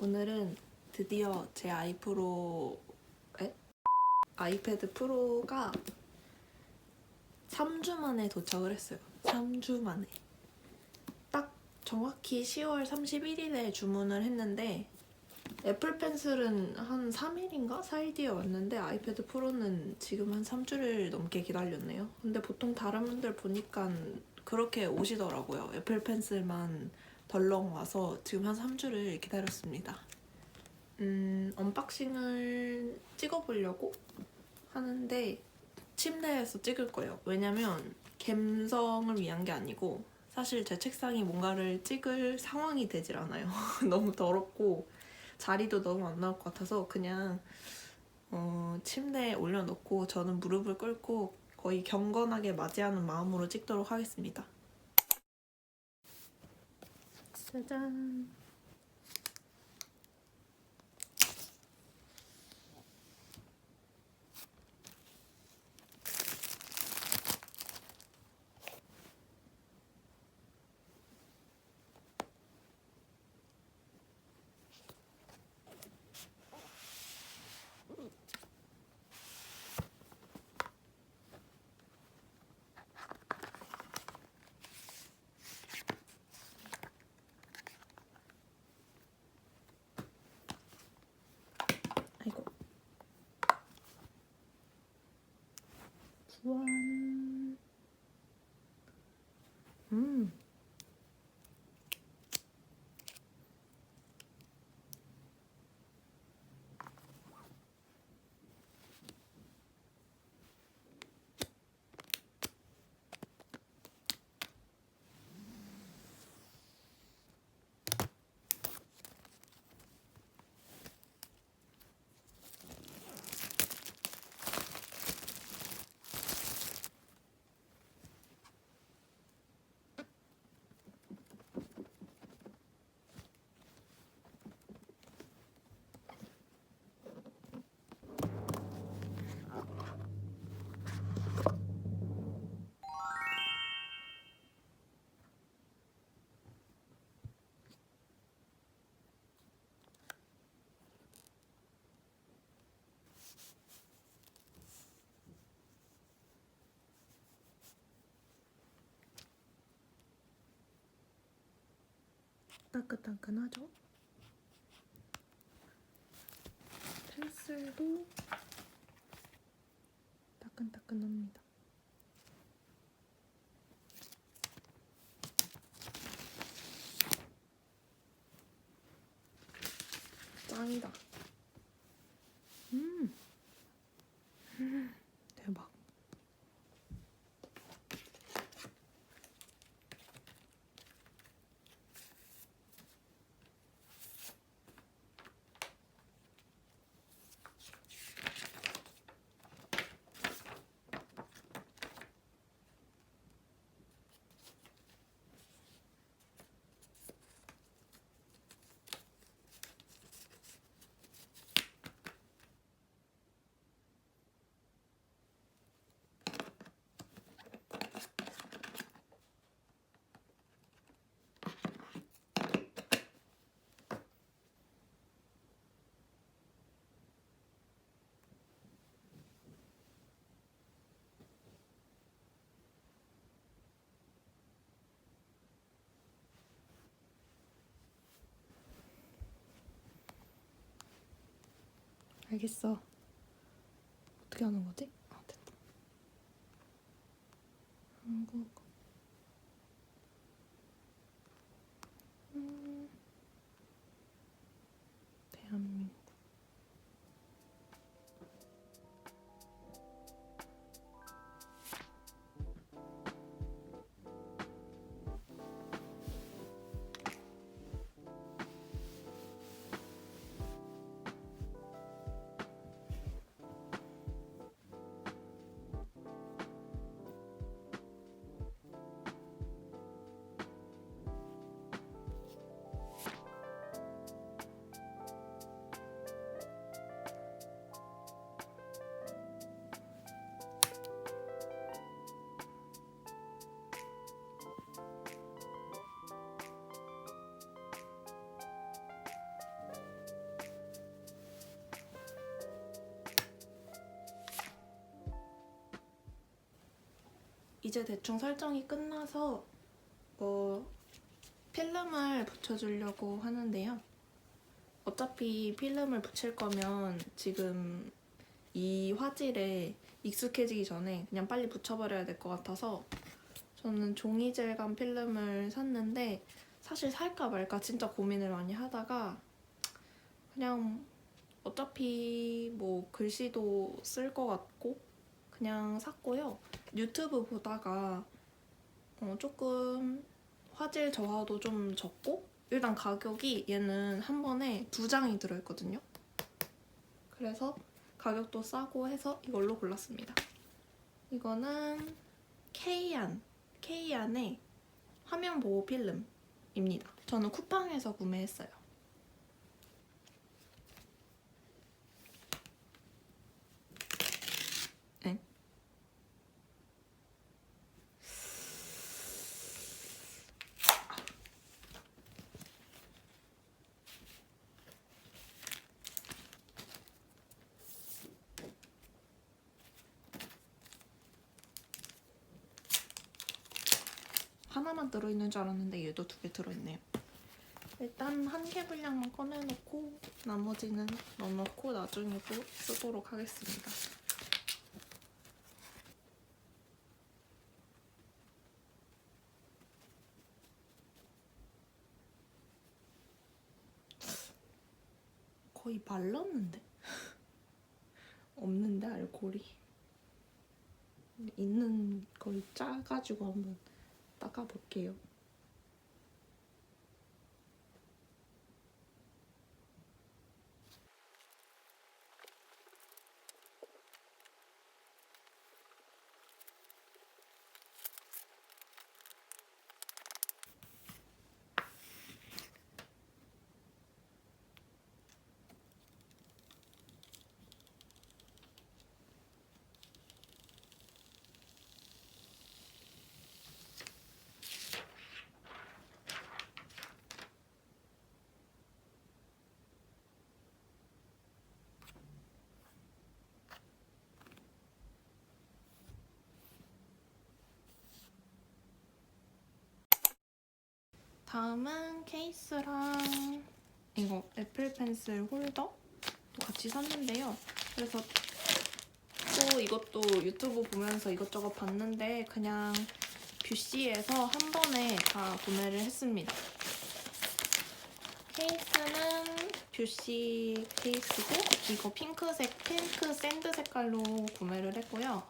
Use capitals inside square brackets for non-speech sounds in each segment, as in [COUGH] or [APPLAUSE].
오늘은 드디어 제 아이프로 에? 아이패드 프로가 3주 만에 도착을 했어요. 3주 만에. 딱 정확히 10월 31일에 주문을 했는데 애플 펜슬은 한 3일인가 4일 뒤에 왔는데 아이패드 프로는 지금 한 3주를 넘게 기다렸네요. 근데 보통 다른 분들 보니까 그렇게 오시더라고요. 애플 펜슬만 덜렁 와서 지금 한 3주를 기다렸습니다. 음, 언박싱을 찍어보려고 하는데 침대에서 찍을 거예요. 왜냐면 갬성을 위한 게 아니고 사실 제 책상이 뭔가를 찍을 상황이 되질 않아요. [LAUGHS] 너무 더럽고 자리도 너무 안 나올 것 같아서 그냥 어, 침대에 올려놓고 저는 무릎을 꿇고 거의 경건하게 맞이하는 마음으로 찍도록 하겠습니다. 짜잔. 구원. 음. 따끈따끈하죠? 펜슬도 따끈따끈합니다. 짱이다. 음. 음, 대박. 알겠어. 어떻게 하는 거지? 아, 됐다. 한국. 이제 대충 설정이 끝나서 어, 필름을 붙여주려고 하는데요. 어차피 필름을 붙일 거면 지금 이 화질에 익숙해지기 전에 그냥 빨리 붙여버려야 될 것 같아서 저는 종이 질감 필름을 샀는데 사실 살까 말까 진짜 고민을 많이 하다가 그냥 어차피 뭐 글씨도 쓸 것 같고 그냥 샀고요. 유튜브 보다가 어, 조금 화질 저하도 좀 적고 일단 가격이 얘는 한 번에 두 장이 들어있거든요. 그래서 가격도 싸고 해서 이걸로 골랐습니다. 이거는 K안, K안의 화면 보호 필름입니다. 저는 쿠팡에서 구매했어요. 하나만 들어있는 줄 알았는데 얘도 두 개 들어있네요. 일단 한 개 분량만 꺼내놓고 나머지는 넣어놓고 나중에도 쓰도록 하겠습니다. 거의 말랐는데? [LAUGHS] 없는데 알코올이? 있는 거의 짜가지고 한번 닦아볼게요. 다음은 케이스랑 이거 애플 펜슬 홀더도 같이 샀는데요. 그래서 또 이것도 유튜브 보면서 이것저것 봤는데 그냥 뷰시에서 한 번에 다 구매를 했습니다. 케이스는 뷰시 케이스고 이거 핑크색 핑크 샌드 색깔로 구매를 했고요.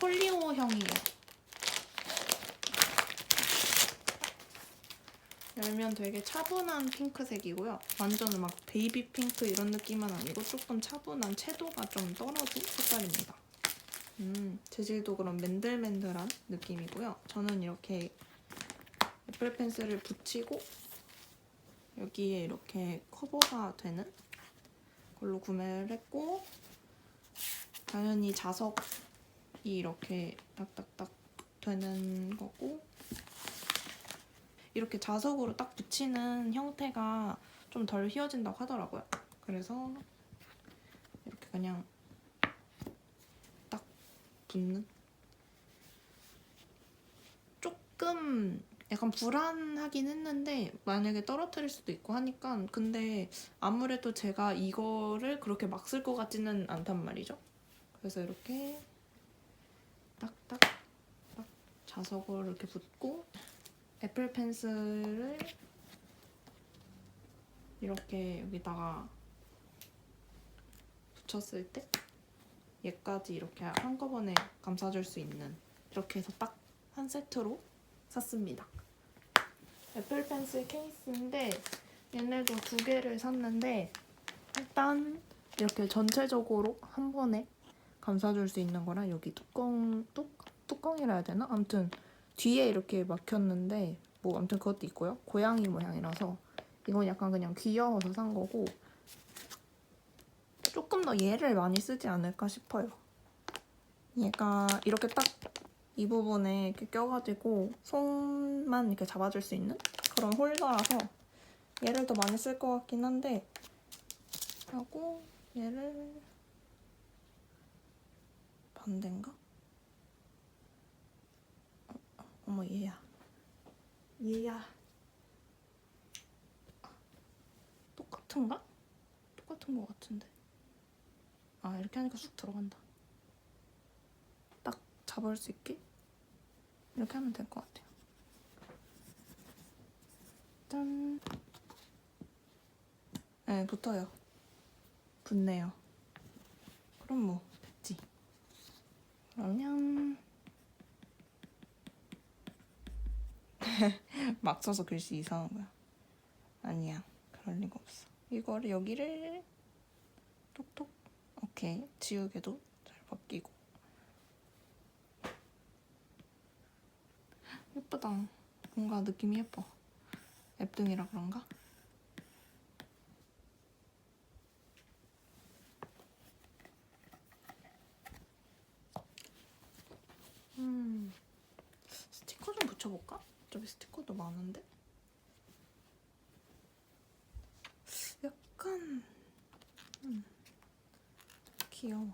폴리오형이에요. 열면 되게 차분한 핑크색이고요. 완전 막 베이비 핑크 이런 느낌은 아니고 조금 차분한 채도가 좀 떨어진 색깔입니다. 음, 재질도 그런 맨들맨들한 느낌이고요. 저는 이렇게 애플 펜슬을 붙이고 여기에 이렇게 커버가 되는 걸로 구매를 했고 당연히 자석이 이렇게 딱딱딱 되는 거고 이렇게 자석으로 딱 붙이는 형태가 좀 덜 휘어진다고 하더라고요. 그래서 이렇게 그냥 딱 붙는 조금 약간 불안하긴 했는데 만약에 떨어뜨릴 수도 있고 하니까 근데 아무래도 제가 이거를 그렇게 막 쓸 것 같지는 않단 말이죠. 그래서 이렇게 딱딱 딱 자석을 이렇게 붙고 애플 펜슬을 이렇게 여기다가 붙였을 때 얘까지 이렇게 한꺼번에 감싸줄 수 있는 이렇게 해서 딱 한 세트로 샀습니다. 애플 펜슬 케이스인데 얘네도 두 개를 샀는데 일단 이렇게 전체적으로 한 번에 감싸줄 수 있는 거랑 여기 뚜껑 뚜, 뚜껑이라 해야 되나? 아무튼 뒤에 이렇게 막혔는데 뭐 아무튼 그것도 있고요. 고양이 모양이라서 이건 약간 그냥 귀여워서 산 거고 조금 더 얘를 많이 쓰지 않을까 싶어요. 얘가 이렇게 딱 이 부분에 이렇게 껴가지고 손만 이렇게 잡아줄 수 있는 그런 홀더라서 얘를 더 많이 쓸 것 같긴 한데 하고 얘를 반대인가? 어머 얘야. 얘야. 똑같은가? 똑같은 거 같은데. 아 이렇게 하니까 쑥 들어간다. 딱 잡을 수 있게? 이렇게 하면 될 것 같아요. 짠. 네, 붙어요. 붙네요. 그럼 뭐 됐지. 그러 [LAUGHS] 막 써서 글씨 이상한 거야. 아니야. 그럴 리가 없어. 이거를 여기를 톡톡. 오케이. 지우개도 잘 벗기고. 예쁘다. 뭔가 느낌이 예뻐. 앱등이라 그런가? 음. 스티커 좀 붙여볼까? 어차피 스티커도 많은데? 약간 음, 귀여워.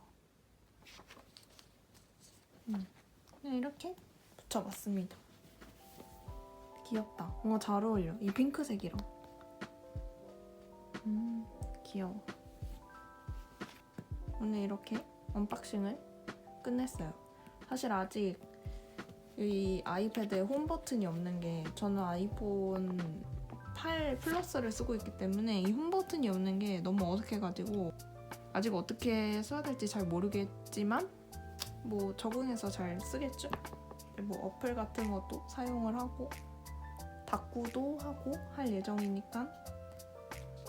음, 그냥 이렇게 붙여봤습니다. 귀엽다. 뭔가 잘 어울려. 이 핑크색이랑. 음 귀여워. 오늘 이렇게 언박싱을 끝냈어요. 사실 아직 이 아이패드에 홈 버튼이 없는 게 저는 아이폰 8 플러스를 쓰고 있기 때문에 이 홈 버튼이 없는 게 너무 어색해가지고 아직 어떻게 써야 될지 잘 모르겠지만 뭐 적응해서 잘 쓰겠죠. 뭐 어플 같은 것도 사용을 하고 닫고도 하고 할 예정이니까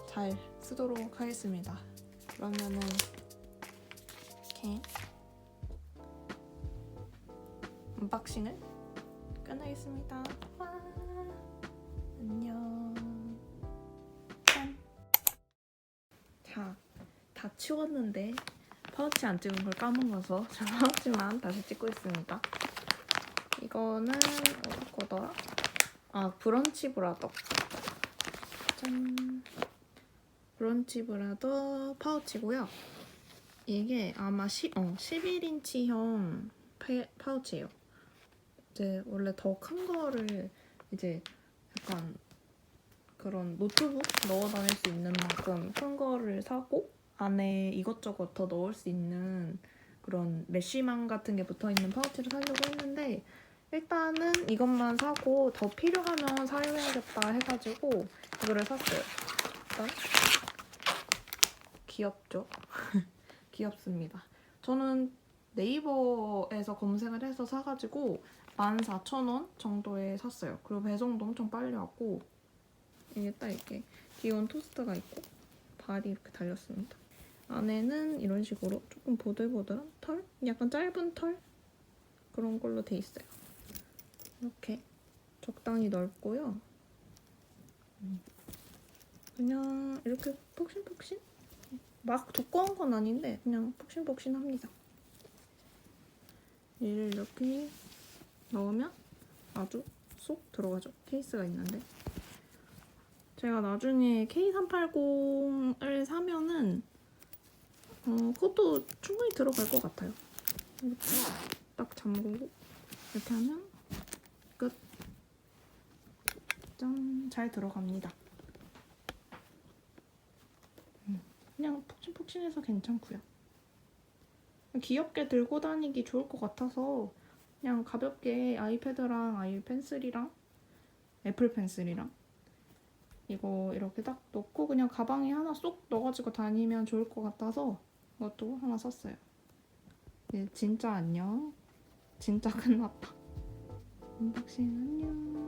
잘 쓰도록 하겠습니다. 그러면은 이렇게 언박싱을 끝내겠습니다. 와, 안녕. 짠. 자, 다 치웠는데 파우치 안 찍은 걸 까먹어서 [LAUGHS] 죄송하지만 다시 찍고 있습니다. 이거는 어디 거더라? 아, 브런치 브라더. 짠. 브런치 브라더 파우치고요. 이게 아마 10, 어, 11인치형 파우치예요. 이제 원래 더 큰 거를 이제 약간 그런 노트북 넣어 다닐 수 있는 만큼 큰 거를 사고 안에 이것저것 더 넣을 수 있는 그런 메쉬망 같은 게 붙어 있는 파우치를 사려고 했는데 일단은 이것만 사고 더 필요하면 사용해야겠다 해가지고 이거를 샀어요. 일단 귀엽죠? [LAUGHS] 귀엽습니다. 저는 네이버에서 검색을 해서 사가지고 14,000원 정도에 샀어요. 그리고 배송도 엄청 빨리 왔고 이게 딱 이렇게 귀여운 토스트가 있고 발이 이렇게 달렸습니다. 안에는 이런 식으로 조금 보들보들한 털? 약간 짧은 털? 그런 걸로 돼 있어요. 이렇게 적당히 넓고요. 음. 그냥 이렇게 폭신폭신? 막 두꺼운 건 아닌데 그냥 폭신폭신합니다. 얘를 이렇게 넣으면 아주 쏙 들어가죠. 케이스가 있는데 제가 나중에 K380을 사면은 어, 그것도 충분히 들어갈 것 같아요. 이렇게 딱 잠그고 이렇게 하면 끝. 짠, 잘 들어갑니다. 음, 그냥 폭신폭신해서 괜찮고요. 귀엽게 들고 다니기 좋을 것 같아서 그냥 가볍게 아이패드랑 아이 펜슬이랑 애플 펜슬이랑 이거 이렇게 딱 넣고 그냥 가방에 하나 쏙 넣어가지고 다니면 좋을 것 같아서 이것도 하나 샀어요. 네, 진짜 안녕. 진짜 [LAUGHS] 끝났다. [LAUGHS] 언박싱 안녕.